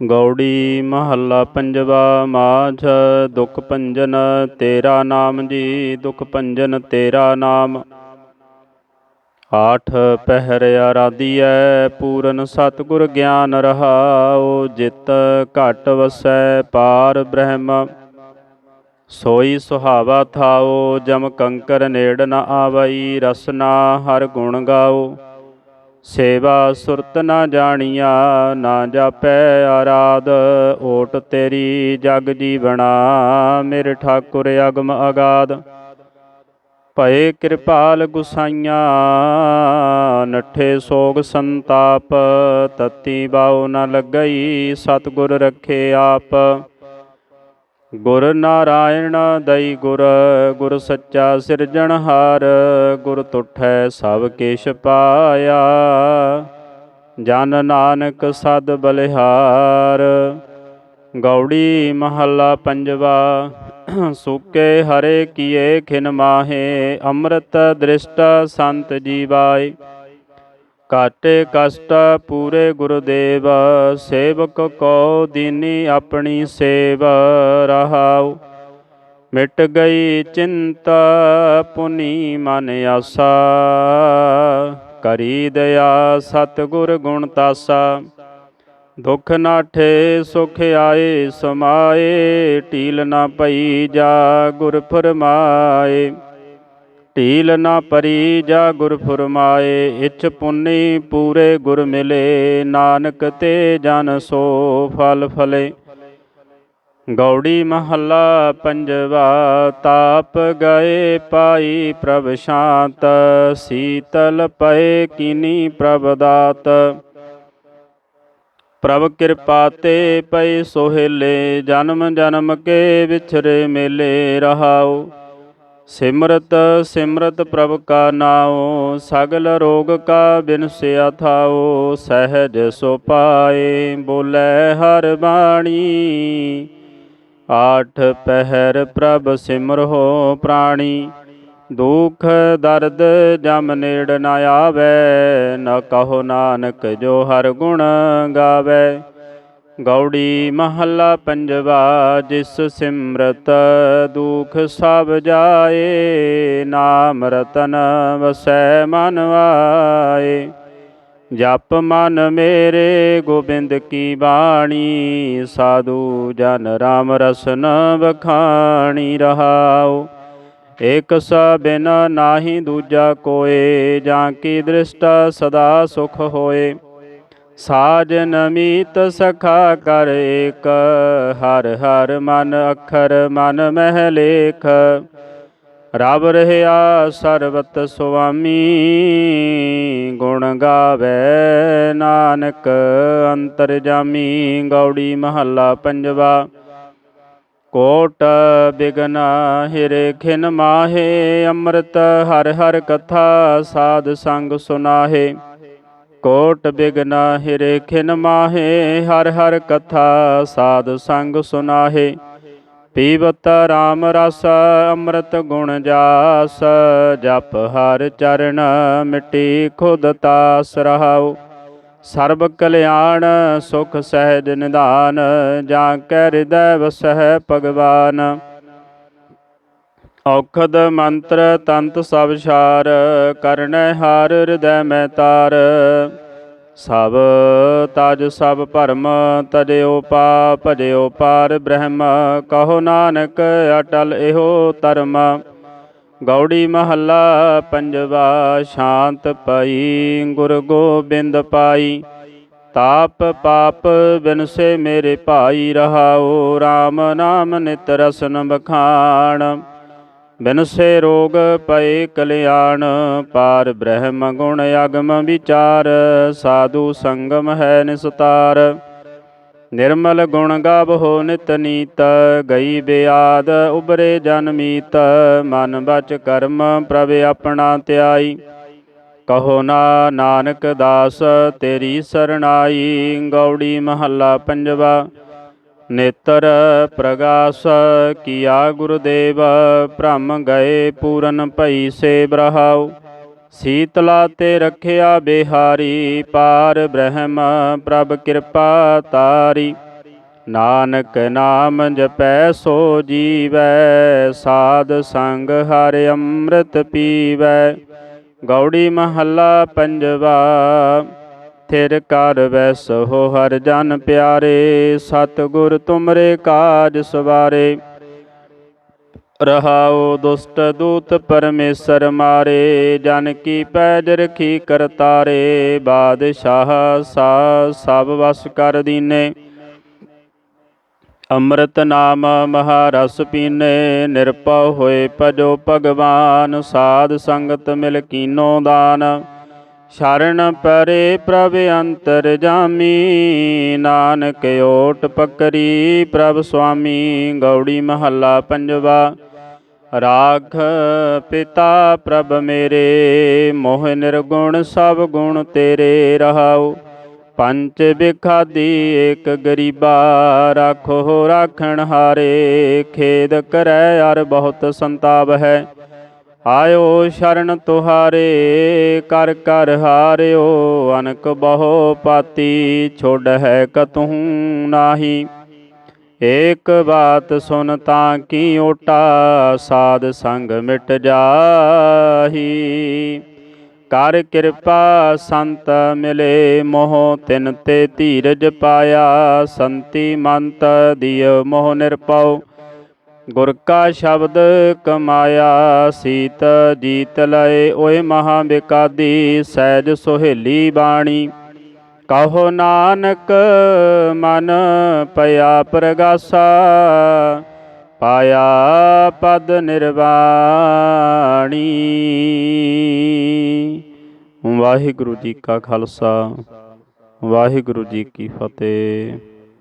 ਗੌੜੀ ਮਹੱਲਾ ਪੰਜਵਾ ਮਾਝ, ਦੁਖ ਭੰਜਨ ਤੇਰਾ ਨਾਮ ਜੀ, ਦੁਖ ਭੰਜਨ ਤੇਰਾ ਨਾਮ। ਆਠ ਪਹਿਰ ਆਰਾਧੀਐ, ਪੂਰਨ ਸਤਿਗੁਰ ਗਿਆਨ ਰਹਾਓ ਜਿਤ ਘਟ ਵਸੈ ਪਾਰ ਬ੍ਰਹਮ। ਸੋਈ ਸੁਹਾਵਾ ਥਾਓ ਜਮ ਕੰਕਰ ਨੇੜ ਨ ਆਵਈ ਰਸਨਾ ਹਰ ਗੁਣ ਗਾਓ ਸੇਵਾ ਸੁਰਤ ਨਾ ਜਾਣੀਆ, ਨਾ ਜਾਪੈ ਆਰਾਧ। ਓਟ ਤੇਰੀ ਜਗ ਜੀਵਣਾ, ਮੇਰੇ ਠਾਕੁਰ ਅਗਮ ਅਗਾਧ। ਭਏ ਕਿਰਪਾਲ ਗੁਸਾਈਆਂ, ਨੱਠੇ ਸੋਗ ਸੰਤਾਪ। ਤਤੀ ਬਾਉ ਨ ਲੱਗਈ, ਸਤਿਗੁਰ ਰੱਖੇ ਆਪ। ਗੁਰ ਨਾਰਾਇਣ ਦਈ ਗੁਰ ਗੁਰ ਸੱਚਾ ਸਿਰਜਣਹਾਰ ਗੁਰ ਤੁਠੈ ਸਭ ਕਿਛ ਪਾਇਆ। ਜਨ ਨਾਨਕ ਸਦ ਬਲਿਹਾਰ, ਗੌੜੀ ਮਹੱਲਾ ਪੰਜਵਾ, ਸੁਕੇ ਹਰੇ ਕੀਏ ਖਿਨ ਮਾਹੇ, ਅੰਮ੍ਰਿਤ ਦ੍ਰਿਸ਼ਟ ਸੰਤ ਜੀਵਾਏ। ਘਾਟੇ ਕਸ਼ਟ ਪੂਰੇ ਗੁਰਦੇਵ, ਸੇਵਕ ਕੋ ਦੀਨੀ ਆਪਣੀ ਸੇਵ ਰਹਾਉ। ਮਿਟ ਗਈ ਚਿੰਤਾ, ਪੁਨੀ ਮਨ ਆਸਾ। ਕਰੀ ਦਇਆ ਸਤਿਗੁਰ ਗੁਣ ਤਾਸਾ। ਦੁਖ ਨਾਠੇ ਸੁਖ ਆਏ, ਸਮਾਏ, ਢੀਲ ਨਾ ਪਈ ਜਾ ਗੁਰ ਫਰਮਾਏ ਢੀਲ ਨਾ ਪਰੀ ਜਾ ਗੁਰ ਫਰਮਾਏ ਇਚ ਪੁੰਨੀ ਪੂਰੇ ਗੁਰ ਮਿਲੇ, ਨਾਨਕ ਤੇ ਜਨ ਸੋ ਫਲ ਫਲੇ। ਗੌੜੀ ਮਹੱਲਾ ਪੰਜਵਾ, ਤਾਪ ਗਏ ਪਾਈ ਪ੍ਰਭ ਸ਼ਾਂਤ, ਸੀਤਲ ਪਏ ਕੀਨੀ ਪ੍ਰਭ ਦਾਤ। ਪ੍ਰਭ ਕਿਰਪਾ ਤੇ ਪਏ ਸੋਹਿਲੇ, ਜਨਮ ਜਨਮ ਕੇ ਵਿਛਰੇ ਮੇਲੇ ਰਹਾਓ। ਸਿਮਰਤ ਸਿਮਰਤ ਪ੍ਰਭ ਕਾ ਨਾਉ, ਸਗਲ ਰੋਗ ਕਾ ਬਿਨਸਿਆ ਥਾਉ, ਸਹਿਜ ਸੋ ਪਾਏ ਬੋਲੇ ਹਰ ਬਾਣੀ। ਆਠ ਪਹਿਰ ਪ੍ਰਭ ਸਿਮਰੋ ਪ੍ਰਾਣੀ, ਦੁਖ ਦਰਦ ਜਮ ਨੇੜ ਨਾ ਆਵੇ, ਨ ਕਹੋ ਨਾਨਕ ਜੋ ਹਰ ਗੁਣ ਗਾਵੇ। ਗੌੜੀ ਮਹੱਲਾ ਪੰਜਵਾ, ਜਿਸ ਸਿਮਰਤ ਦੁਖ ਸਭ ਜਾਏ, ਨਾਮ ਰਤਨ ਵਸੈ ਮਨ ਆਏ। ਜਪ ਮਨ ਮੇਰੇ, ਗੋਬਿੰਦ ਕੀ ਬਾਣੀ, ਸਾਧੂ ਜਨ ਰਾਮ ਰਸਨ ਬਖਾਣੀ ਰਹਾਉ। ਇਕ ਬਿਨ ਨਾਹੀ ਦੂਜਾ ਕੋਏ, ਜਾਂ ਕੀ ਦ੍ਰਿਸ਼ਟ ਸਦਾ ਸੁਖ ਹੋਏ। ਸਾਜਨ ਮੀਤ ਸਖਾ ਕਰ ਏਕ, ਹਰ ਹਰ ਮਨ ਅਖਰ ਮਨ ਮਹਿ ਲੇਖ। ਰਬ ਰਹਿਆ ਸਰਬਤ ਸੁਆਮੀ, ਗੁਣ ਗਾਵੇ ਨਾਨਕ, ਅੰਤਰ ਜਾਮੀ ਗੌੜੀ ਮਹੱਲਾ ਪੰਜਵਾ। ਕੋਟ ਬਿਗਨ ਹਿਰੇ ਖਿਨ ਮਾਹੇ, ਅੰਮ੍ਰਿਤ ਹਰ ਹਰ ਕਥਾ ਸਾਧ ਸੰਗ ਸੁਨਾਹੇ। ਕੋਟ ਬਿਗਨ ਹਿਰੇ ਖਿਨ ਮਾਹੇ, ਹਰ ਹਰ ਕਥਾ ਸਾਧ ਸੰਗ ਸੁਨਾਹੇ। ਪੀਵਤ ਰਾਮ ਰਸ, ਅੰਮ੍ਰਿਤ ਗੁਣ ਜਾਸ, ਜਪ ਹਰ ਚਰਨ ਮਿਟੀ ਖੁਦ ਤਾਸ ਰਹਾਉ। ਸਰਬ ਕਲਿਆਣ, ਸੁਖ ਸਹਿਜ ਨਿਦਾਨ ਜਾਂ ਕੈ ਹਿਰਦੈ ਵਸਹਿ ਭਗਵਾਨ। ਔਖਦ ਮੰਤਰ ਤੰਤ ਸਭ ਛਾਰ, ਕਰਨੈ ਹਾਰ ਹਿਰਦੈ ਮੈਂ ਤਾਰ। ਸਭ ਤਜ ਸਭ ਭਰਮ, ਤਜਿਓ ਪਾ ਭਜਿਓ ਪਾਰ ਬ੍ਰਹਮ। ਕਹੋ ਨਾਨਕ ਅਟਲ ਇਹੋ ਧਰਮ। ਗੌੜੀ ਮਹੱਲਾ ਪੰਜਵਾ, ਸ਼ਾਂਤ ਪਈ, ਗੁਰ ਗੋਬਿੰਦ ਪਾਈ। ਤਾਪ ਪਾਪ ਬਿਨਸੇ ਮੇਰੇ ਭਾਈ ਰਹਾਓ RAM ਨਾਮ ਨਿਤ ਰਸਨ ਬਖਾਣ ਬਿਨਸੇ ਰੋਗ ਪਏ ਕਲਿਆਣ, ਪਾਰ ਬ੍ਰਹਮ ਗੁਣ ਅਗਮ ਵਿਚਾਰ, ਸਾਧੂ ਸੰਗਮ ਹੈ ਨਿਸਤਾਰ। ਨਿਰਮਲ ਗੁਣ ਗਾਵੋ ਨਿਤ ਨੀਤ, ਗਈ ਬਿਆਦ ਉਬਰੇ ਜਨਮੀਤ ਮਨ ਬਚ ਕਰਮ ਪ੍ਰਭ ਆਪਣਾ ਧਿਆਈ ਕਹੋ ਨਾ ਨਾਨਕ ਦਾਸ ਤੇਰੀ ਸਰਣਾਈ, ਗੌੜੀ ਮਹੱਲਾ ਪੰਜਵਾ। ਨੇਤਰ ਪ੍ਰਗਾਸ ਕੀਆ ਗੁਰਦੇਵ, ਭ੍ਰਮ ਗਏ ਪੂਰਨ ਭਈ ਸੇ ਬਰਹਾਉ। ਸੀਤਲਾ ਤੇ ਰਖਿਆ ਬਿਹਾਰੀ, ਪਾਰ ਬ੍ਰਹਮ ਪ੍ਰਭ ਕਿਰਪਾ ਤਾਰੀ। ਨਾਨਕ ਨਾਮ ਜਪੈ ਸੋ ਜੀਵੈ, ਸਾਧ ਸੰਗ ਹਰ ਅੰਮ੍ਰਿਤ ਪੀਵੈ। ਗੌੜੀ ਮਹੱਲਾ ਪੰਜਵਾ ਥਿਰ ਕਰ ਵੈਸੋ ਹਰ ਜਨ ਪਿਆਰੇ, ਸਤਿਗੁਰ ਤੁਮਰੇ ਕਾਜ ਸਵਾਰੇ। ਰਹਾਉ ਦੁਸ਼ਟ ਦੂਤ ਪਰਮੇਸ਼ਰ ਮਾਰੇ, ਜਨ ਕੀ ਪੈਜ ਰਖੀ ਕਰਤਾਰੇ ਬਾਦਸ਼ਾਹ ਸਾ ਸਭ ਵਸ ਕਰ ਦੀਨੇ। ਅੰਮ੍ਰਿਤ ਨਾਮ ਮਹਾਰਸ ਪੀਨੇ, ਨਿਰਭਉ ਹੋਏ ਭਜੋ ਭਗਵਾਨ। ਸਾਧ ਸੰਗਤ ਮਿਲ ਕੀਨੋ ਦਾਨ। ਸ਼ਰਨ ਪਰੇ ਪ੍ਰਭ ਅੰਤਰ ਜਾਮੀ, ਨਾਨਕ ਓਟ ਪਕਰੀ ਪ੍ਰਭ ਸੁਆਮੀ, ਗੌੜੀ ਮਹੱਲਾ ਪੰਜਵਾ। ਰਾਖ ਪਿਤਾ ਪ੍ਰਭ ਮੇਰੇ, ਮੋਹ ਨਿਰਗੁਣ ਸਭ ਗੁਣ ਤੇਰੇ ਰਹਾਉ। ਪੰਚ ਬਿਖਾਦੀ ਏਕ ਗਰੀਬਾ, ਰਾਖੋ ਰਾਖਣ ਹਾਰੇ, ਖੇਦ ਕਰੈ ਅਰ ਬਹੁਤ ਸੰਤਾਪ ਹੈ। ਆਇਓ ਸ਼ਰਨ ਤੁਹਾਰੇ, ਕਰ ਕਰ ਹਾਰਿਓ, ਅਨਕ ਬਹੁ ਪਾਤੀ ਛੋੜ ਹੈ ਕਤਹੂ ਨਾਹੀ। ਏਕ ਬਾਤ ਸੁਨ ਤਾਂ ਕੀ ਓਟਾ, ਸਾਧ ਸੰਗ ਮਿਟ ਜਾਹੀ। ਕਰ ਕਿਰਪਾ ਸੰਤ ਮਿਲੇ ਮੋਹ, ਤਿਨ ਤੇ ਧੀਰਜ ਪਾਇਆ, ਸੰਤੀ ਮੰਤ ਦਿਓ ਮੋਹ ਨਿਰਪਉ। ਗੁਰ ਕਾ ਸ਼ਬਦ ਕਮਾਇਆ, ਸੀਤ ਜੀਤ ਲਏ, ਓਏ ਮਹਾ ਬਿਕਾਦੀ ਸਹਿਜ ਸੁਹੇਲੀ ਬਾਣੀ। ਕਹੋ ਨਾਨਕ, ਮਨ ਪਿਆ ਪ੍ਰਗਾਸਾ, ਪਾਇਆ ਪਦ ਨਿਰਵਾਣੀ। ਵਾਹਿਗੁਰੂ ਜੀ ਕਾ ਖਾਲਸਾ, ਵਾਹਿਗੁਰੂ ਜੀ ਕੀ ਫਤਿਹ।